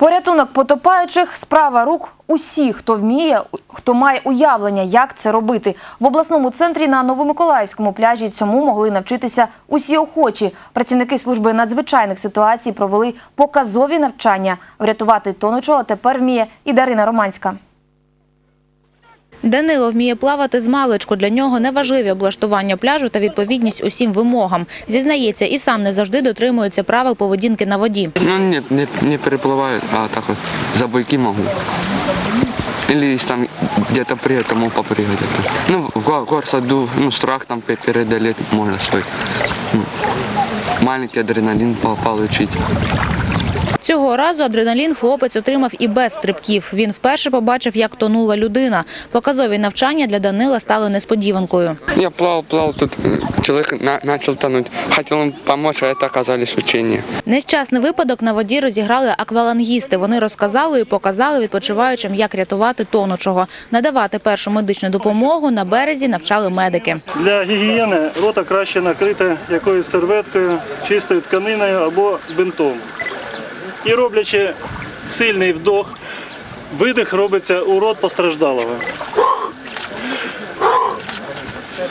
Порятунок потопаючих справа рук усіх, хто вміє, хто має уявлення, як це робити. В обласному центрі на Новомиколаївському пляжі цьому могли навчитися усі охочі. Працівники служби надзвичайних ситуацій провели показові навчання. Врятувати тонучого тепер вміє і Дарина Романська. Данило вміє плавати з маличку. Для нього неважливі облаштування пляжу та відповідність усім вимогам. Зізнається, і сам не завжди дотримується правил поведінки на воді. Ну нет, не, не переплываю, а так вот за буйки могу. Или если там где-то прыгать, то могу попрыгать. это. Ну, в гор- горсаду, ну, страх там пе- преодолеть можно свой. Ну, маленький адреналин по- получить. Цього разу адреналін хлопець отримав і без стрибків. Він вперше побачив, як тонула людина. Показові навчання для Данила стали несподіванкою. Я плавал, плавал, тут человек на- начал тонуть. Хотел ему помочь, а это оказались учения. Нещасний випадок на воді розіграли аквалангісти. Вони розказали і показали відпочиваючим, як рятувати тонучого. Надавати першу медичну допомогу на березі навчали медики. Для гігієни рота краще накрити якоюсь серветкою, чистою тканиною або бинтом. І роблячи сильний вдох, видих робиться у рот постраждалого.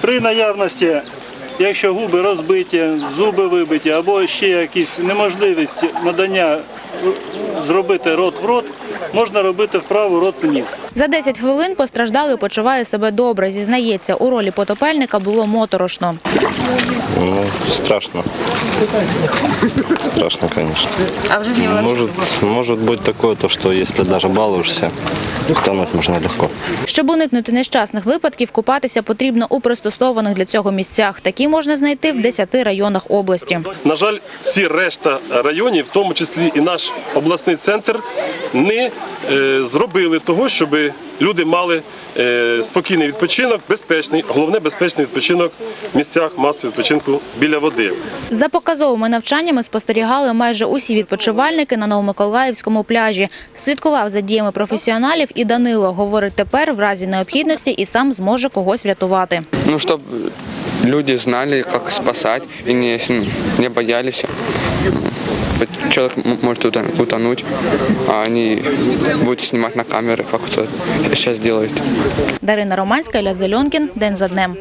При наявності, якщо губи розбиті, зуби вибиті або ще якісь неможливість надання зробити рот в рот, можна робити вправу рот вниз. За 10 хвилин постраждалий почуває себе добре. Зізнається, у ролі потопельника було моторошно. Ну, страшно. Страшно, конечно. А в житті Может, может быть такое, то, что если даже балуешься, тонуть можно легко. Щоб уникнути нещасних випадків, купатися потрібно у пристосованих для цього місцях. Такі можна знайти в 10 районах області. На жаль, всі решта районів, в тому числі і наш обласний центр, не е, зробили того, щоб люди мали е, спокійний відпочинок, безпечний, головне безпечний відпочинок в місцях масового відпочинку біля води. За показовими навчаннями спостерігали майже усі відпочивальники на Новомиколаївському пляжі. Слідкував за діями професіоналів і Данило. Говорить, тепер в разі необхідності і сам зможе когось врятувати. Ну, чтобы люди знали, как спасать и не, боялись. Человек может утон- утонуть, а они будут снимать на камеры, как это сейчас делают. Дарина Романська, Ілля Зеленкін. День за днем.